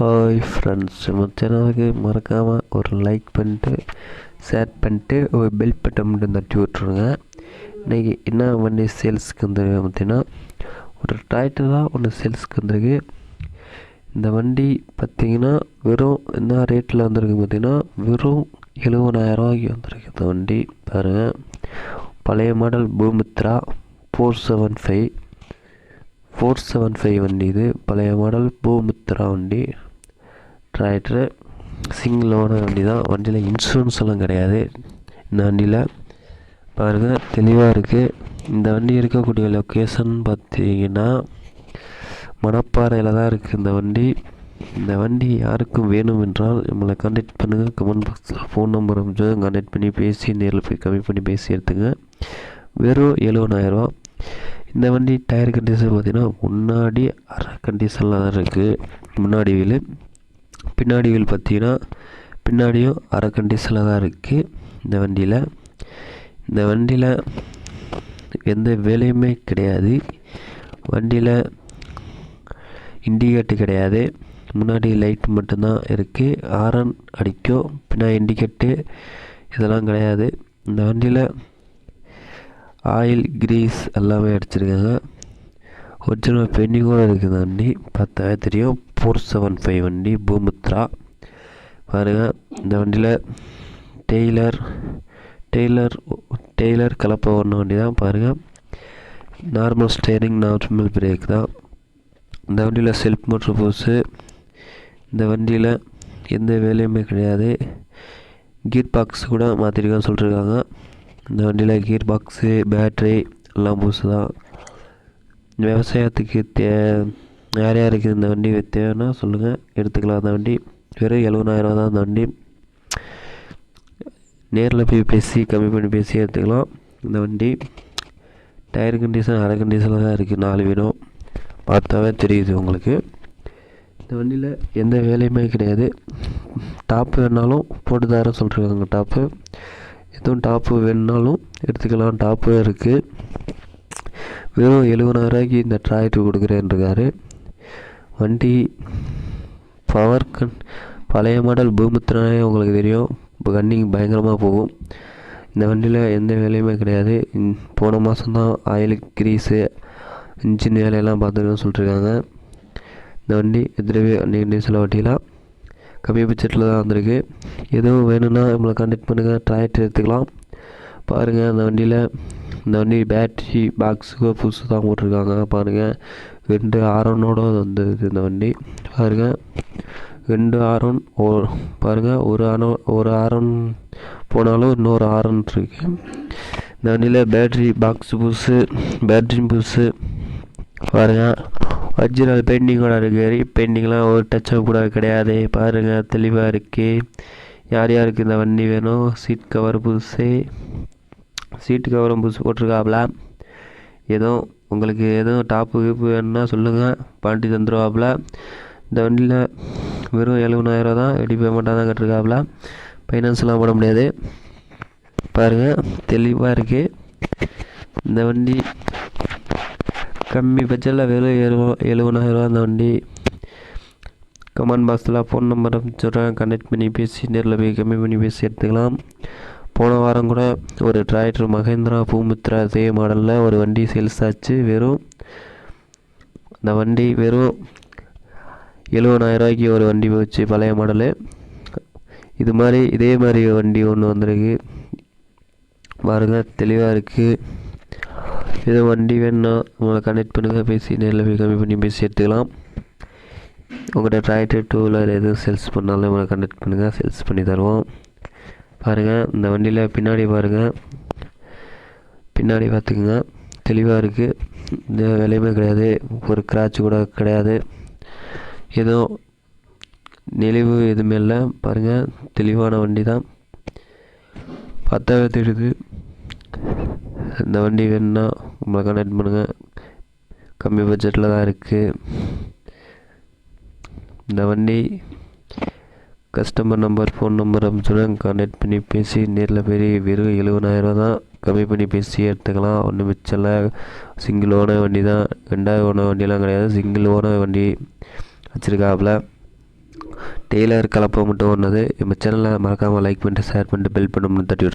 Hi friends நம்ம சேனலுக்கு மறக்காமல் ஒரு லைக் பண்ணிட்டு ஷேர் பண்ணிட்டு ஒரு பெல் பட்டன் மட்டும் தட்டி விட்ருங்க இன்றைக்கி என்ன வண்டி சேல்ஸுக்கு வந்துருக்கு பார்த்தீங்கன்னா ஒரு டிராக்டர் தான் ஒன்று சேல்ஸுக்கு வந்திருக்கு. இந்த வண்டி பார்த்திங்கன்னா வெறும் என்ன ரேட்டில் வந்திருக்கு பார்த்திங்கன்னா வெறும் எழுபதாயிரரூவாய்க்கு வந்திருக்கு இந்த வண்டி. பாருங்கள் பழைய model Bhoomitra four seven five four seven five வண்டி இது. பழைய மாடல் பூமித்ரா வண்டி. டிராக்டரு சிங்கிள் ஓனர் வண்டி தான் வண்டியில் இன்சூரன்ஸ் எல்லாம் கிடையாது. இந்த வண்டியில் பாருங்கள் தெளிவாக இருக்குது இந்த வண்டி இருக்கக்கூடிய லொக்கேஷன் பார்த்தீங்கன்னா மணப்பாறையில் தான் இருக்குது இந்த வண்டி. இந்த வண்டி யாருக்கும் வேணும் என்றால் நம்மளை கான்டாக்ட் பண்ணுங்கள் கமெண்ட் பாக்ஸில் ஃபோன் நம்பர் அமைச்சு கான்டாக்ட் பண்ணி பேசி நேரில் போய் கம்மி பண்ணி பேசி எடுத்துங்க. வெறும் எழுபதாயிரரூவா இந்த வண்டி டயர் கண்டிஷன் பார்த்திங்கன்னா முன்னாடி அரை கண்டிஷனில் தான் இருக்குது முன்னாடி வீல். பின்னாடி வீல் பார்த்தீங்கன்னா பின்னாடியும் அரை கண்டிஷனில் தான் இருக்குது இந்த வண்டியில் இந்த வண்டியில் எந்த வேலையுமே கிடையாது. வண்டியில் இண்டிகேட்டு கிடையாது. முன்னாடி லைட் மட்டும்தான் இருக்குது ஆரன் அடிக்கும். பின்னாடி இண்டிகேட்டு இதெல்லாம் கிடையாது. இந்த வண்டியில் ஆயில் கிரீஸ் எல்லாமே அடிச்சிருக்காங்க. ஒரிஜினல் பெண்டிங்கோடு இருக்குது இந்த வண்டி. பார்த்தாவே தெரியும். ஃபோர் செவன் ஃபைவ் வண்டி பூமுத்ரா. பாருங்கள் இந்த வண்டியில் டெய்லர் டெய்லர் டெய்லர் கலப்பை ஒன்று வண்டி தான் பாருங்கள் நார்மல் ஸ்டேரிங் நார்மல் பிரேக் தான். இந்த வண்டியில் செல்ஃப் மோட்ரு போஸு இந்த வண்டியில் எந்த வேலையுமே கிடையாது. கீர் பாக்ஸ் கூட மாற்றிருக்கான்னு சொல்லிருக்காங்க. இந்த வண்டியில் கீர் பாக்ஸு பேட்ரி எல்லாம் புதுசு தான். விவசாயத்துக்கு தே யார் யாருக்கு இந்த வண்டி தேவைன்னா சொல்லுங்கள் எடுத்துக்கலாம். அந்த வண்டி வெறும் எழுபதாயிரம் தான் அந்த வண்டி. நேரில் போய் பேசி கம்மி பண்ணி பேசி எடுத்துக்கலாம். இந்த வண்டி டயர் கண்டிஷன் அரை கண்டிஷனில் தான் இருக்குது நாலு வீடும். பார்த்தாவே தெரியுது உங்களுக்கு. இந்த வண்டியில் எந்த வேலையுமே கிடையாது. டாப்பு வேணாலும் போட்டு தர சொல்லிருக்காங்க. டாப்பு எதுவும் டாப்பு வேணுனாலும் எடுத்துக்கலாம். டாப்பு இருக்குது வெறும் எழுபதாயிரரூவாய்க்கு இந்த டிராக்டர் கொடுக்குறேன்ருக்காரு. வண்டி பவர் கன் பழைய மாடல் பூமித்திரனே உங்களுக்கு தெரியும். இப்போ கன்னிங் பயங்கரமாக போகும். இந்த வண்டியில் எந்த வேலையுமே கிடையாது. போன மாதம் தான் ஆயில் கிரீஸு இன்ஜின் வேலையெல்லாம் பார்த்துருக்கேன்னு சொல்லிட்டுருக்காங்க. இந்த வண்டி எதிரவே அன்றைக்கி டீசல் வட்டிலாம் கம்மி பட்ஜெட்டில் தான் வந்திருக்கு. எதுவும் வேணும்னா நம்மளை கான்டாக்ட் பண்ணுங்கள் டிராக்டர் எடுத்துக்கலாம். பாருங்கள் அந்த வண்டியில் இந்த வண்டி பேட்ரி பாக்ஸுக்கு புதுசு தான் போட்டிருக்காங்க. பாருங்கள் ரெண்டு ஆரோனோட வந்தது இந்த வண்டி. பாருங்கள் ரெண்டு ஆரோன் ஓ பாருங்கள் ஒரு ஆரோ ஒரு ஆரோன் போனாலும் இன்னொரு ஆரோன் இருக்கு. இந்த வண்டியில் பேட்ரி பாக்ஸ் புதுசு பேட்ரி புதுசு. பாருங்கள் ஒரிஜினல் பெயிண்டிங்கோட இருக்குது பெயிண்டிங்லாம் ஒரு டச்சப் கூட கிடையாது. பாருங்கள் தெளிவாக இருக்குது யார் யாருக்கு இந்த வண்டி வேணும்? சீட் கவர் புதுசு. சீட்டு கவரும் புதுசு போட்டிருக்காப்புல ஏதோ உங்களுக்கு எதுவும் டாப்பு கீப்பு வேணும்னா சொல்லுங்கள் பாண்டி தந்துடுவாப்புல இந்த வண்டியில் வெறும் எழுபதாயிரம் தான் ரெடி பேமெண்ட்டாக தான் கட்டிருக்காப்புல ஃபைனான்ஸ்லாம் போட முடியாது. பாருங்கள் தெளிவாக இருக்குது இந்த வண்டி கம்மி பட்ஜெட்டில் வெறும் எழுவ எழுபதாயிரரூவா அந்த வண்டி. கமெண்ட் பாக்ஸில் ஃபோன் நம்பர் சொல்கிறேன் கனெக்ட் பண்ணி பேசி நேரில் போய் கம்மி பண்ணி பேசி எடுத்துக்கலாம். போன வாரம் கூட ஒரு டிராக்டர் மகேந்திரா பூமித்ரா அதே மாடலில் ஒரு வண்டி சேல்ஸ் ஆச்சு. வெறும் அந்த வண்டி வெறும் எழுபதாயிரரூவாய்க்கு ஒரு வண்டி போச்சு பழைய மாடலு இது மாதிரி இதே மாதிரி வண்டி ஒன்று வந்திருக்கு. பாருங்கள் தெளிவாக இருக்குது இது வண்டி வேணுன்னா உங்களை கனெக்ட் பண்ணுங்கள் பேசி நேரில் போய் கம்மி பண்ணி பேசி எடுத்துக்கலாம். உங்கள்கிட்ட டிராக்டர் டூ வீலர் எதுவும் சேல்ஸ் பண்ணாலும் உங்களை கனெக்ட் பண்ணுங்கள் சேல்ஸ் பண்ணி தருவோம். பாருங்கள் இந்த வண்டியில் பின்னாடி பாருங்கள் பின்னாடி பார்த்துக்குங்க. தெளிவாக இருக்குது இந்த விலையுமே கிடையாது. ஒரு கிராச் கூட கிடையாது. எதுவும் நெளிவு எதுவுமே இல்லை. பாருங்கள் தெளிவான வண்டி தான் பத்தாவே தெரியுது இந்த வண்டி வேணுன்னா உங்களை கனெக்ட் பண்ணுங்கள் கம்மி பட்ஜெட்டில் தான் இருக்குது இந்த வண்டி கஸ்டமர் நம்பர் ஃபோன் நம்பர் அமைச்சுடன் கான்டாக்ட் பண்ணி பேசி நேரில் போய் வெறும் எழுபதாயிரரூவா தான் கம்மி பண்ணி பேசி எடுத்துக்கலாம். ஒன்றும் மிச்சம் இல்லை. சிங்கிள் ஓன வண்டி தான். ரெண்டாவது ஓன வண்டியெலாம் கிடையாது. சிங்கிள் ஓன வண்டி வச்சுருக்காப்புல. டெய்லர் கலப்பை மட்டும் ஒன்றது நம்ம சேனலை மறக்காமல் லைக் பண்ணிட்டு ஷேர் பண்ணிட்டு பெல் பண்ணணும்னு தட்டி